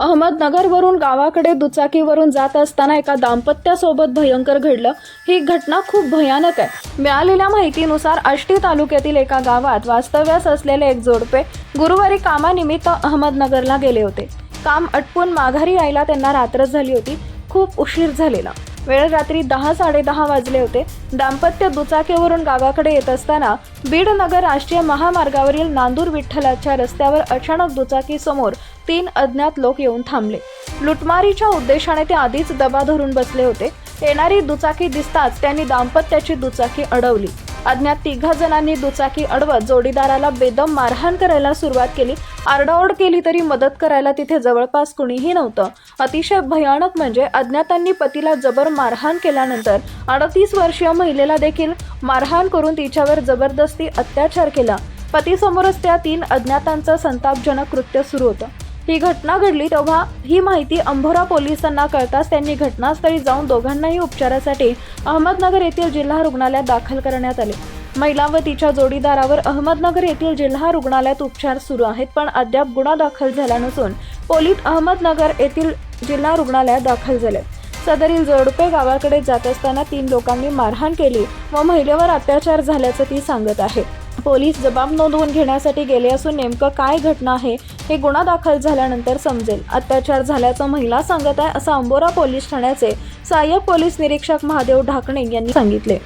अहमदनगरवरून गावाकडे दुचाकीवरून जात असताना एका दाम्पत्यासोबत भयंकर घडलं. ही घटना खूप भयानक आहे. मिळालेल्या माहितीनुसार आष्टी तालुक्यातील एका गावात वास्तव्यास असलेले एक जोडपे गुरुवारी कामानिमित्त अहमदनगरला गेले होते. काम अटपून माघारी यायला त्यांना रात्र झाली होती. खूप उशीर झालेला. वेळ रात्री दहा साडेदहा वाजले होते. दाम्पत्य दुचाकीवरून गावाकडे येत असताना बीड नगर राष्ट्रीय महामार्गावरील नांदूर विठ्ठलाच्या रस्त्यावर अचानक दुचाकी समोर तीन अज्ञात लोक येऊन थांबले. लुटमारीच्या उद्देशाने ते आधीच दबा धरून बसले होते. येणारी दुचाकी दिसताच त्यांनी दाम्पत्याची दुचाकी अडवली. अज्ञात तिघा जणांनी दुचाकी अडवत जोडीदाराला बेदम मारहाण करायला सुरुवात केली. आरडाओरड केली तरी मदत करायला तिथे जवळपास कुणीही नव्हतं. अतिशय भयानक म्हणजे अज्ञातांनी पतीला जबर मारहाण केल्यानंतर अडतीस वर्षीय महिलेला देखील मारहाण करून तिच्यावर जबरदस्ती अत्याचार केला. पतीसमोरच त्या तीन अज्ञातांचं संतापजनक कृत्य सुरू होतं. ही घटना घडली तेव्हा ही माहिती अंभोरा पोलिसांना कळताच त्यांनी घटनास्थळी जाऊन दोघांनाही उपचारासाठी अहमदनगर येथील जिल्हा रुग्णालयात दाखल करण्यात आले. महिला व तिच्या जोडीदारावर अहमदनगर येथील जिल्हा रुग्णालयात उपचार सुरू आहेत पण अद्याप गुन्हा दाखल झाला नसून पोलीस अहमदनगर येथील जिल्हा रुग्णालयात दाखल झाले. सदरील जोडपे गावाकडे जात असताना तीन लोकांनी मारहाण केली व महिलेवर अत्याचार झाल्याचं ती सांगत आहे. पोलीस जबाब नोंदवून घेण्यासाठी गेले असून नेमकं काय घटना आहे हे गुन्हा दाखल झाल्यानंतर समजेल. अत्याचार झाल्याचं महिला सांगत आहे असं अंबोरा पोलीस ठाण्याचे सहाय्यक पोलीस निरीक्षक महादेव ढाकणे यांनी सांगितले.